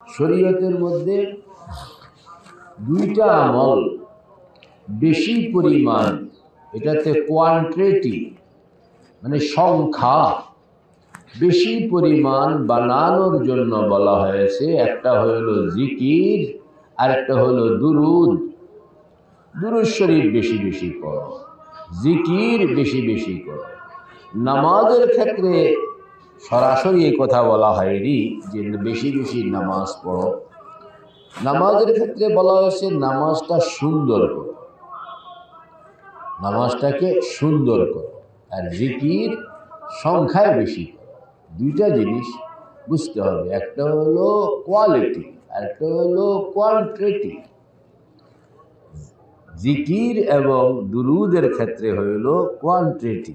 শরীয়তের মধ্যে দুইটা আমল বেশি পরিমাণ, এটাতে কোয়ান্টিটি মানে সংখ্যা বেশি পরিমাণ বানানোর জন্য বলা হয়েছে। একটা হলো জিকির আর একটা হলো দুরুদ। দুরুদ শরীফ বেশি বেশি করো জিকির বেশি বেশি করো। নামাজের ক্ষেত্রে সরাসরি এই কথা বলা হয়নি যে বেশি বেশি নামাজ পড়ো। নামাজের ক্ষেত্রে বলা হয়েছে নামাজটা সুন্দর করো। নামাজটাকে সুন্দর করো আর জিকির সংখ্যায় বেশি দুইটা জিনিস বুঝতে হবে, একটা হলো কোয়ালিটি আর একটা হলো কোয়ান্টিটি জিকির এবং দুরুদের ক্ষেত্রে হইল কোয়ান্টিটি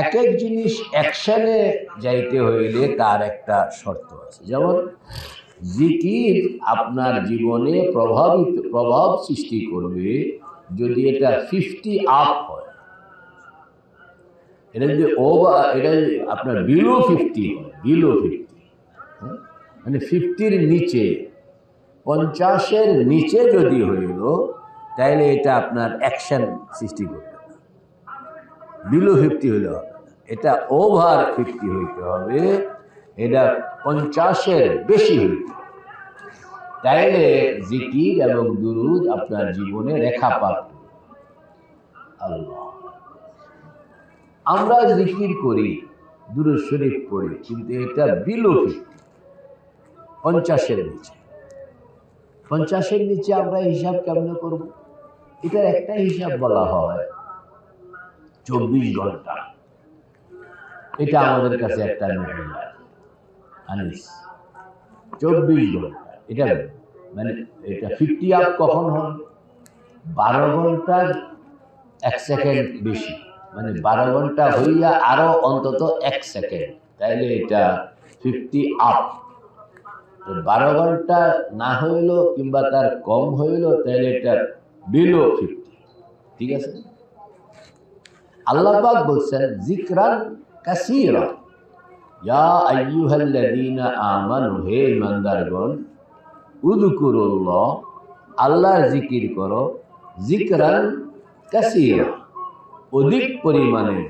এক এক জিনিস অ্যাকশানে যাইতে হইলে তার একটা শর্ত আছে। যেমন জিকির আপনার জীবনে প্রভাবিত প্রভাব সৃষ্টি করবে যদি এটা ফিফটি আপ হয়। এটা যদি ওভার এটা আপনার বিলো ফিফটি হয় বিলো ফিফটি মানে ফিফটির নিচে পঞ্চাশের নিচে যদি হইল তাহলে এটা আপনার অ্যাকশন সৃষ্টি করবে। বিলো ফিফটি না এটা ওভার ফিফটি হইতে হবে, এটা পঞ্চাশের বেশি হইতে। তাইলে জিকির এবং দুরুদ আপনার জীবনে রেখাপাত করবে। আল্লাহ আমরা জিকির করি, দুরুদ শরীফ পড়ি, কিন্তু এটা বিলো ফিফটি পঞ্চাশের নিচে পঞ্চাশের নিচে আমরা হিসাব কেমনে করব এটার একটা হিসাব বলা হয় চব্বিশ ঘণ্টা। এটা আমাদের কাছে একটা আনিস চব্বিশ ঘণ্টা। এটা মানে এটা ফিফটি আপ কখন হয় বারো ঘণ্টার এক সেকেন্ড বেশি। মানে বারো ঘণ্টা হইয়া আরও অন্তত এক সেকেন্ড তাইলে এটা ফিফটি আপ তো বারো ঘণ্টা না হইল কিংবা তার কম হইল তাহলে এটা বিলো ফিফটি ঠিক আছে? আল্লাহ বলছেন জিকরান কাসীরা। ইয়া আইয়ুহাল্লাযীনা আমানু, হে ইমানদারগণ উযকুরুল্লাহ, আল্লাহর জিকির করো জিকরান কাসীরা। অধিক পরিমাণে।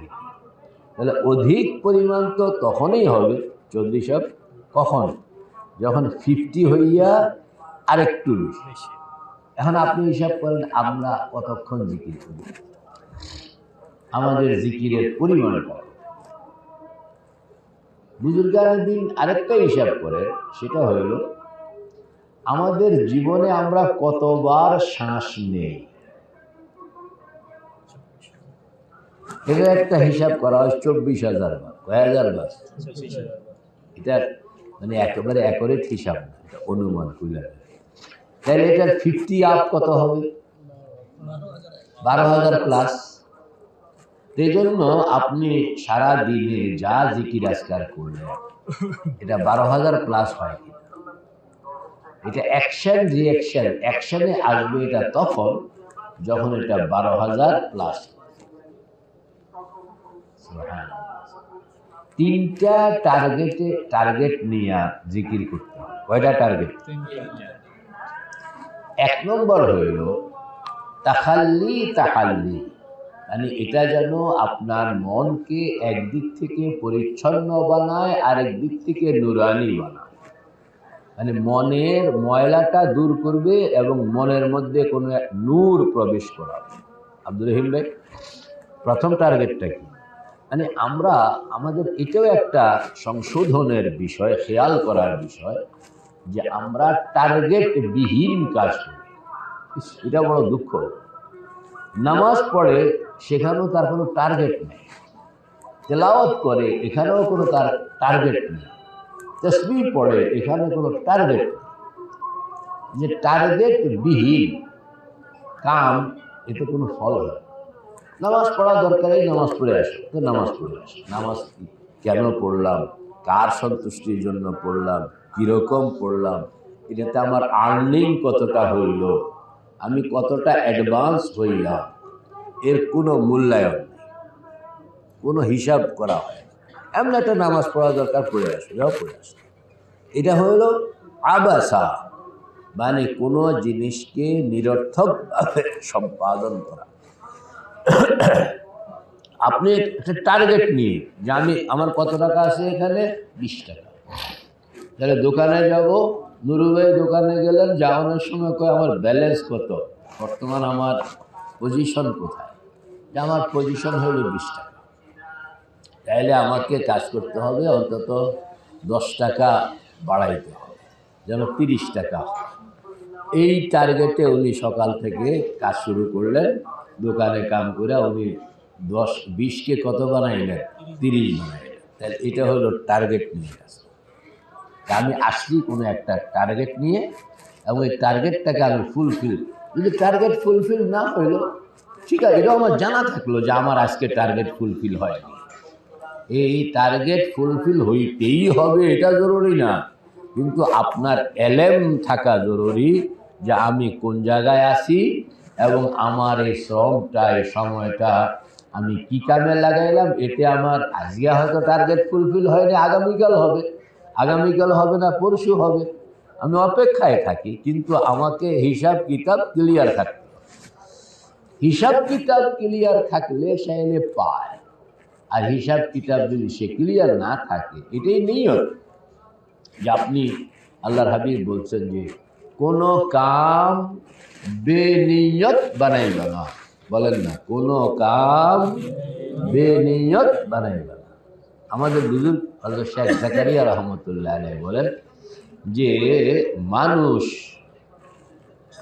তাহলে অধিক পরিমাণ তো তখনই হবে চল্লিশ সব কখন? যখন ফিফটি হইয়া আরেকটু বেশি। এখন আপনি হিসাব করেন, আমরা কতক্ষণ জিকির করি? আমাদের জিকিরের পরিমাণ পরিমাণটা। বুজুর্গানের দিন আরেকটা হিসাব করে সেটা হইল আমাদের জীবনে আমরা কতবার শ্বাস নেই। এটা একটা হিসাব করা হয় চব্বিশ হাজার বার। কয় হাজার বার? এটা মানে একেবারে অ্যাকোরেট হিসাব না এটা অনুমান খুলে তাহলে এটার ফিফটি আপ কত হবে? বারো হাজার প্লাস এই আপনি সারা দিনে যা জিকির আজকার করলেন এটা বারো হাজার প্লাস হয় এটা অ্যাকশন রিয়াকশন অ্যাকশনে আসবে এটা তখন, যখন এটা বারো হাজার প্লাস তিনটা টার্গেটে টার্গেট নিয়ে জিকির করতে কয়টা টার্গেট এক নম্বর হইল তাহাল্লি তাহাল্লি মানে এটা যেন আপনার মনকে একদিক থেকে পরিচ্ছন্ন বানায় আর একদিক থেকে নুরানি বানায়। মানে মনের ময়লাটা দূর করবে এবং মনের মধ্যে কোনো নূর প্রবেশ করাবে। আব্দুল রহিম ভাই, প্রথম টার্গেটটা কি? মানে আমরা, আমাদের এটাও একটা সংশোধনের বিষয়, খেয়াল করার বিষয় যে আমরা টার্গেট বিহীন কাজ করি। এটা বড় দুঃখ। নামাজ পড়ে সেখানেও তার কোনো টার্গেট নেই। তেলাওয়াত করে, এখানেও কোনো তার টার্গেট নেই। তসবি পড়ে, এখানে কোনো টার্গেট যে টার্গেট বিহীন, কাম, এতে কোনো ফল হয় নামাজ পড়া দরকারই নামাজ পড়ে আসো, তো নামাজ পড়ে আসো। নামাজ কেন পড়লাম? কার সন্তুষ্টির জন্য পড়লাম? কীরকম পড়লাম? এটাতে আমার আর্নিং কতটা হইল? আমি কতটা অ্যাডভান্স হইলাম? এর কোনো মূল্যায়ন নেই। কোনো হিসাব করা হয় এমন একটা নামাজ পড়া দরকার, পড়ে আসো, যাও পড়ে আসো। এটা হইল আবাসা মানে কোনো জিনিসকে নিরর্থকভাবে সম্পাদন করা। আপনি একটা টার্গেট নিয়ে, যে আমি, আমার কত টাকা আছে এখানে? বিশ টাকা। তাহলে দোকানে যাব নুরুভাই দোকানে গেলেন, যাওয়ানোর সময় কয়, আমার ব্যালেন্স কত? বর্তমান আমার পজিশন কোথায়? যে আমার পজিশন হলো বিশ টাকা। তাইলে আমাকে কাজ করতে হবে, অন্তত দশ টাকা বাড়াইতে হবে, যেন তিরিশ টাকা হয়। এই টার্গেটে উনি সকাল থেকে কাজ শুরু করলেন, দোকানে কাম করে উনি দশ বিশকে কত বানাইলেন? তিরিশ বানাইলেন। তাহলে এটা হলো টার্গেট নিয়ে তা আমি আসছি কোনো একটা টার্গেট নিয়ে, এবং এই টার্গেটটাকে আমি ফুলফিল যদি টার্গেট ফুলফিল না হইল ঠিক আছে, এটা আমার জানা থাকল যে আমার আজকে টার্গেট ফুলফিল হয়নি এই টার্গেট ফুলফিল হইতেই হবে, এটা জরুরি না। কিন্তু আপনার এলেম থাকা জরুরি যে আমি কোন জায়গায় আছি এবং আমার এই শ্রমটা, এই সময়টা আমি কি কামে লাগাইলাম, এতে আমার আজকে হয়তো টার্গেট ফুলফিল হয়নি, আগামীকাল হবে। আগামীকাল হবে না, পরশু হবে। আমি অপেক্ষায় থাকি, কিন্তু আমাকে হিসাব কিতাব ক্লিয়ার থাকতে। হিসাব কিতাব ক্লিয়ার থাকলে সে এনে পায়। আর হিসাব কিতাব যদি সে ক্লিয়ার না থাকে, এটাই নিয়ত। যে আপনি আল্লাহর হাবিব বলছেন যে, কোনো কাম বেনিয়ত বানাইল না। বলেন না, কোনো কাম বেনিয়ত বানাইল না। আমাদের বুজুর্গ হজরত শেখ জাকারিয়া রহমতুল্লাহ বলেন যে, মানুষ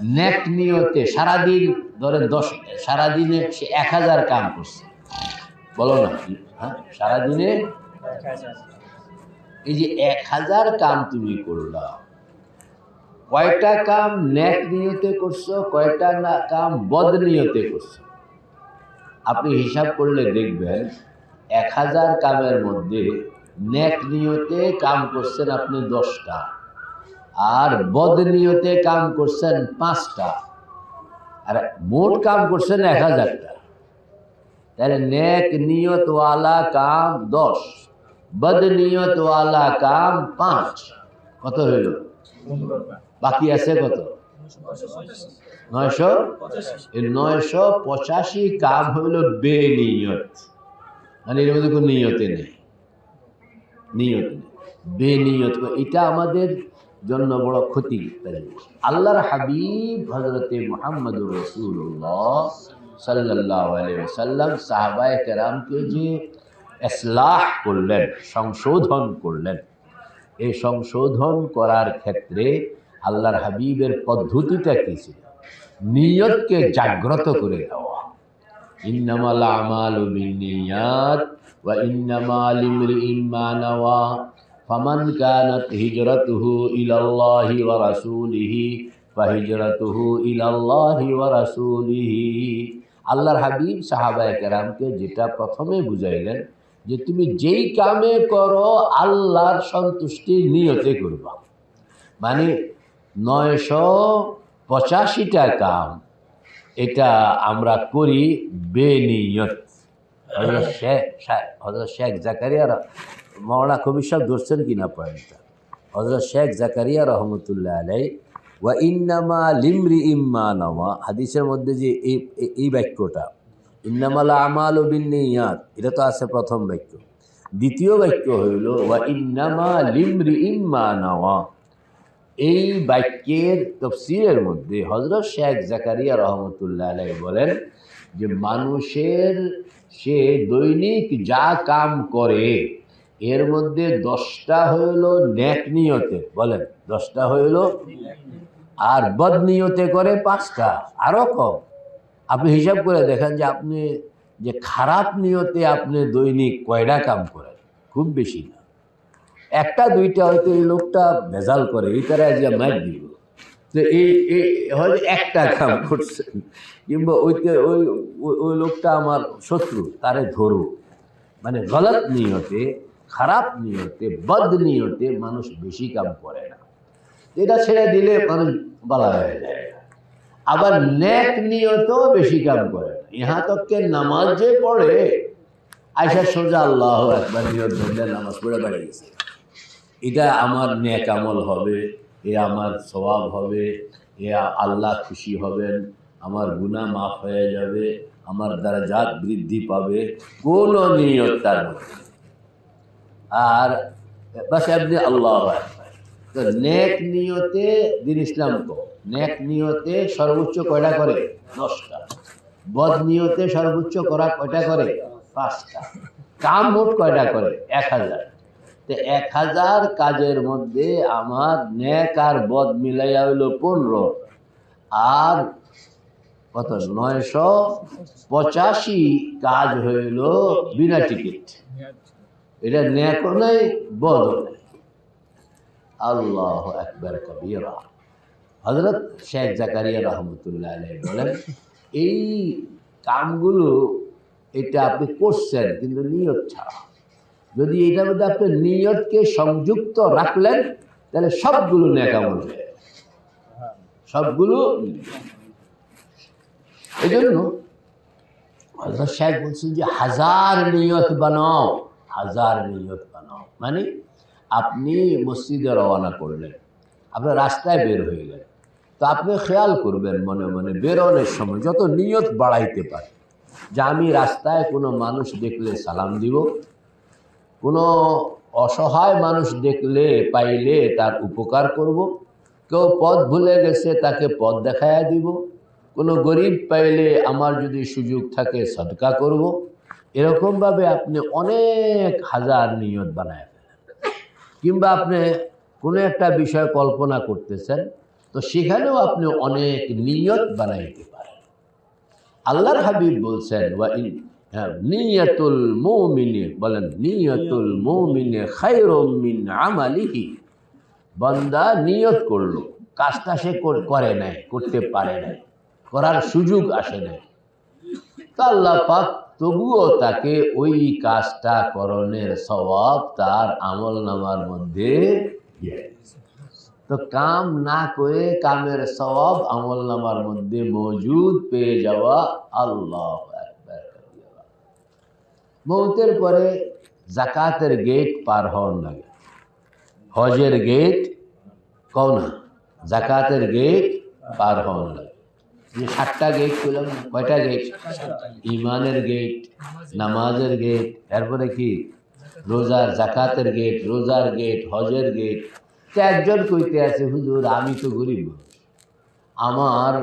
নেক নিয়তে সারাদিন ধরে দশ, সারাদিনে সে এক হাজার কাম করছে। বলো না হ্যাঁ? সারাদিনে এই যে এক হাজার কাম তুমি করলা। কয়টা কাম ন্যাক নিয়তে করছ, কয়টা না কাম বদ নিয়তে করছ? আপনি হিসাব করলে দেখবেন এক হাজার কামের মধ্যে ন্যাক নিয়তে কাম করছেন আপনি দশটা আর বদ নিয়তে কাম করছেন পাঁচটা। আর মোট কাম করছেন এক হাজারটা। তাহলে নেক নিয়তওয়ালা কাম দশ বদ নিয়তওয়ালা কাম পাঁচ। কত হইল? বাকি আছে কত? নয়শো? নয়শো পঁচাশি কাম হইল বেনিয়ত। মানে এর মধ্যে কোনো নিয়তে নেই। নিয়ত নেই। বেনিয়ত। এটা আমাদের জন্য বড় ক্ষতি আল্লাহর হাবিব হজরতে মোহাম্মদুর রসুল্লাহ সাল্লাহ সাল্লাম সাহাবায় কেরামকে যে এসলাহ করলেন, সংশোধন করলেন, এই সংশোধন করার ক্ষেত্রে আল্লাহর হাবিবের পদ্ধতিটা কী ছিল? নিয়তকে জাগ্রত করে দেওয়া। ইন্নামাল আমাল ওয়া ইন্নামাল ইমরিইন মা ফামান কানাত হিজরাতুহু ইলাল্লাহি ওয়া রাসূলিহি, ফাহিজরাতুহু ইলাল্লাহি ওয়া রাসূলিহি। আল্লাহর হাবিব সাহাবায়ে কেরামকে যেটা প্রথমে বুঝাইলেন যে তুমি যেই কামে করো, আল্লাহর সন্তুষ্টির নিয়তে করবা। মানে নয়শো পঁচাশিটা কাম, এটা আমরা করি বেনিয়ত। হজরত শেখ হজরত শেখ জাকারিয়া র- মৌলানা কবির সাহেব ধরছেন কিনা পয়েন্টটা হজরত শেখ জাকারিয়া রহমতুল্লাহ আলাই ওয়া ইন্নামা লিমরি ইম্মা নামা হাদিসের মধ্যে যে এই, এই- বাক্যটা, ইন্নামাল আমাল ও বিনিয়াত এটা তো আছে প্রথম বাক্য। দ্বিতীয় বাক্য হইল, ওয়া ইন্নামা লিমরি ইম্মা নাওয়া। এই বাক্যের তফসিরের মধ্যে হজরত শেখ জাকারিয়া রহমতুল্লাহ আলাই বলেন যে মানুষের সে দৈনিক যা কাম করে এর মধ্যে দশটা হইল ন্যাক নিয়তে বলেন দশটা হইল আর বদ নিয়তে করে পাঁচটা আরও কম। আপনি হিসাব করে দেখেন যে আপনি যে খারাপ নিয়তে আপনি দৈনিক কয়টা কাম করেন খুব বেশি না। একটা দুইটা হয়তো এই লোকটা ভেজাল করে এই তারা যে ম্যাচ দিব তো এই হয়তো একটা কাম করছেন কিংবা ওইতে ওই ওই- ওই লোকটা আমার শত্রু তারে ধরু মানে গলত নিয়তে খারাপ নিয়তে, বদ নিয়তে মানুষ বেশি কাম করে না। এটা ছেড়ে দিলে মানুষ বলা হয়ে যায়। আবার নেক নিয়তেও বেশি কাম করে না। ইহা নামাজ যে পড়ে, আয়সা সোজা আল্লাহ একবার নিয়ত ধরলে নামাজ পড়ে বেড়ে গেছে। এটা আমার নেক আমল হবে, এ আমার স্বভাব হবে, এ আল্লাহ খুশি হবেন, আমার গুনাহ মাফ হয়ে যাবে, আমার দ্বারা জাত বৃদ্ধি পাবে। কোনো নিয়ত তার মধ্যে। আর বাস আপনি আল্লাহ। তো নেক নিয়তে দিন ইসলাম কো নেক নিয়তে সর্বোচ্চ কয়টা করে? দশটা। বদ নিয়তে সর্বোচ্চ করা কয়টা করে? পাঁচটা। কাম মোট কয়টা করে? এক হাজার। তো এক হাজার কাজের মধ্যে আমার নেক আর বদ মিলাইয়া হইল পনেরো। আর কত? নয়শো পঁচাশি কাজ হইল বিনা টিকিট। এটা নেকও নাই বদও নাই আল্লাহ একবার কবিরা। হজরত শেখ জাকারিয়া রহমতুল্লাহ আলাই বলেন এই কামগুলো এটা আপনি করছেন কিন্তু নিয়ত ছাড়া। যদি এটার মধ্যে আপনি নিয়তকে সংযুক্ত রাখলেন তাহলে সবগুলো নেকামল হয়ে যাবে। সবগুলো এই জন্য হজরত সাহেব বলছেন যে হাজার নিয়ত বানাও। হাজার নিয়ত বানাও। মানে আপনি মসজিদে রওনা করলেন আপনার রাস্তায় বের হয়ে গেলেন। তো আপনি খেয়াল করবেন মনে মনে বেরোনোর সময় যত নিয়ত বাড়াইতে পারে, যে আমি রাস্তায় কোনো মানুষ দেখলে সালাম দিব, কোনো অসহায় মানুষ দেখলে পাইলে তার উপকার করব, কেউ পথ ভুলে গেছে তাকে পথ দেখাইয়া দিব, কোনো গরিব পাইলে আমার যদি সুযোগ থাকে সদকা করব। এরকমভাবে আপনি অনেক হাজার নিয়ত বানায় ফেলেন। কিংবা আপনি কোনো একটা বিষয় কল্পনা করতেছেন তো সেখানেও আপনি অনেক নিয়ত বানাইতে পারেন। আল্লাহর হাবিব বলছেন হ্যাঁ, নিয়াতুল মৌমিনে বলেন নিয়াতুল মৌমিনে খায়রুম মিন আমালিহি বান্দা নিয়ত করল কাজটা সে করে নাই করতে পারে নাই করার সুযোগ আসে নাই। তা আল্লাহ পাক তবুও তাকে ওই কাজটা করণের স্বভাব তার আমল নামার মধ্যে তো কাম না করে কামের স্বভাব আমল নামার মধ্যে মজুদ পেয়ে যাওয়া আল্লাহ। মৌতের পরে জাকাতের গেট পার হওয়ার লাগে। হজের গেট কও না? জাকাতের গেট পার হওয়ার লাগে। সাতটা গেট পেলাম কয়টা গেট ইমানের গেট নামাজের গেট এরপরে কি? রোজার জাকাতের গেট রোজার গেট হজের গেট তো একজন কইতে আছে, হুজুর, আমি তো গরিব আমার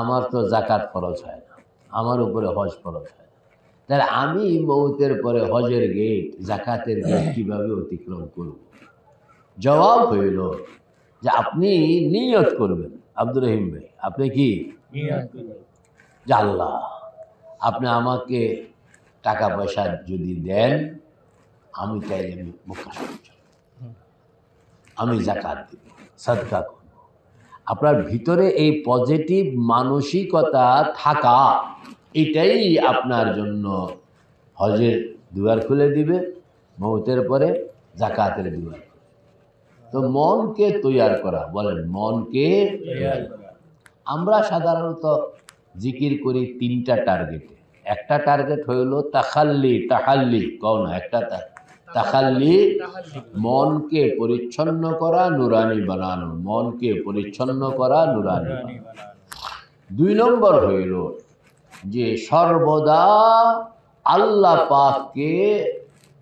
আমার তো জাকাত খরচ হয় না। আমার উপরে হজ খরচ হয় না। তাহলে আমি মৌতের পরে হজের গেট জাকাতের গেট কীভাবে অতিক্রম করব? জবাব হইল যে আপনি নিয়ত করবেন। আব্দুর রহিম ভাই, আপনি কি আল্লাহ, আপনি আমাকে টাকা পয়সা যদি দেন, আমি চাইলে আমি আমি জাকাত দিব, সদকা করব। আপনার ভিতরে এই পজিটিভ মানসিকতা থাকা, এটাই আপনার জন্য হজের দুয়ার খুলে দিবে, মৌতের পরে জাকাতের দুয়ার তো মনকে তৈয়ার করা, বলেন মনকে আমরা সাধারণত জিকির করি তিনটা টার্গেটে একটা টার্গেট হইল তাখাল্লি, তাহাল্লি, কও না, একটা তাখাল্লি, মনকে পরিচ্ছন্ন করা, নুরানি বানানো। মনকে পরিচ্ছন্ন করা, নুরানি দুই নম্বর হইল যে সর্বদা আল্লাহ পাককে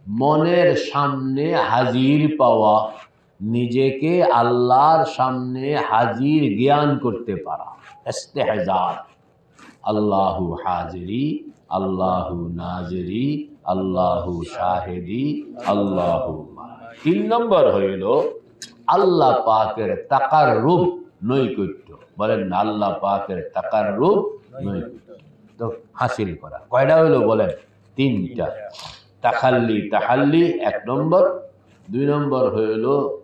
মনের সামনে হাজির পাওয়া। নিজেকে আল্লাহর সামনে হাজির জ্ঞান করতে পারা। ইস্তেহজার আল্লাহু হাজিরি, আল্লাহু নাজরি, আল্লাহু শাহেদি, আল্লাহু তিন নম্বর হইল আল্লাহ পাকের তাকার রূপ নৈকট্য। বলেন না, আল্লাহ পাকের তাকার রূপ নৈকট্য। তো হাসিল করা। কয়টা হইল বলেন? তিনটা। তাখাল্লি, তাহাল্লি এক নম্বর। দুই নম্বর হইল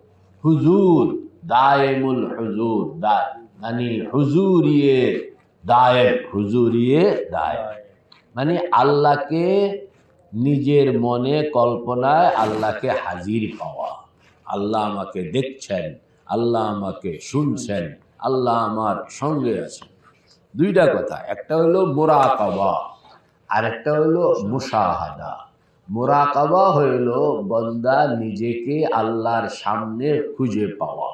হুজুর, দায়েমুল হুজুর, দা মানে হুজুরিয়ে দায়ের হুজুরিয়ে দায়ের মানে আল্লাহকে নিজের মনে কল্পনায় আল্লাহকে হাজির পাওয়া আল্লাহ আমাকে দেখছেন, আল্লাহ আমাকে শুনছেন, আল্লাহ আমার সঙ্গে আছেন। দুইটা কথা, একটা হলো মোরাকাবা আর একটা হলো মুশাহাদা। মোরাকাবা হইল বন্দা নিজেকে আল্লাহর সামনে খুঁজে পাওয়া।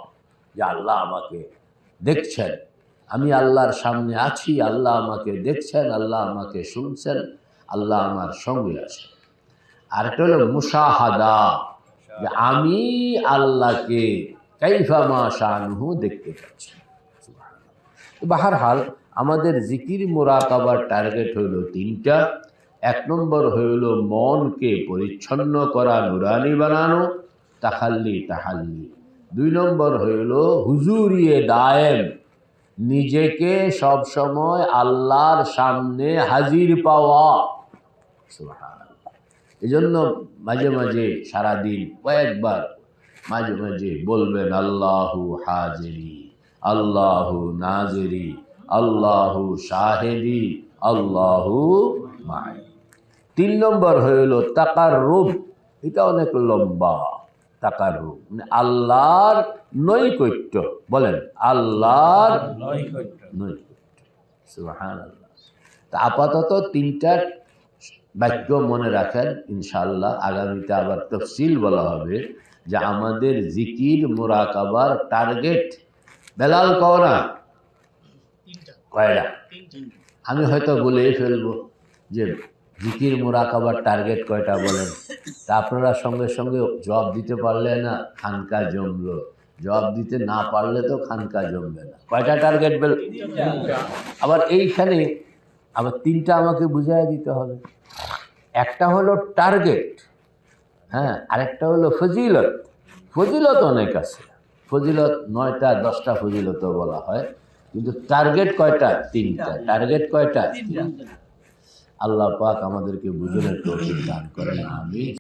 যে আল্লাহ আমাকে দেখছেন, আমি আল্লাহর সামনে আছি, আল্লাহ আমাকে দেখছেন, আল্লাহ আমাকে শুনছেন, আল্লাহ আমার সঙ্গে আছে আর একটা হলো মুসাহাদা যে আমি আল্লাহকে কাইফা মা দেখতে পাচ্ছি। বাহার হাল আমাদের জিকির মোরাকাবার টার্গেট হইল তিনটা। এক নম্বর হইল মনকে পরিচ্ছন্ন করা নুরানি বানানো তাহাল্লি তাহাল্লি। দুই নম্বর হইল হুজুরিয়ে দায়েম নিজেকে সব সময় আল্লাহর সামনে হাজির পাওয়া। এজন্য মাঝে মাঝে সারাদিন কয়েকবার মাঝে মাঝে বলবেন আল্লাহু হাজিরি আল্লাহু নাজিরি আল্লাহু শাহেদি আল্লাহু মাই তিন নম্বর হইল তাকার রূপ এটা অনেক লম্বা তাকার রূপ মানে আল্লাহর নৈকট্য বলেন আল্লাহর নৈকট্য। তা আপাতত তিনটা বাক্য মনে রাখেন ইনশাল্লাহ আগামীতে আবার তফসিল বলা হবে যে আমাদের জিকির মোরাকাবার টার্গেট বেলাল কওনা কয়টা আমি হয়তো বলেই ফেলব যে জিকির মোরাকাবার টার্গেট কয়টা বলেন? তা আপনারা সঙ্গে সঙ্গে জব দিতে পারলে না, খানকা জমলো। জব দিতে না পারলে তো খানকা জমবে না। কয়টা টার্গেট বেল আবার এইখানে আবার তিনটা আমাকে বুঝাই দিতে হবে। একটা হলো টার্গেট হ্যাঁ আরেকটা হলো ফজিলত। ফজিলত অনেক আছে। ফজিলত নয়টা, দশটা ফজিলত বলা হয়। কিন্তু টার্গেট কয়টা? তিনটা। টার্গেট কয়টা? আল্লাহ পাক আমাদেরকে বুঝনের তৌফিক দান করেন আমি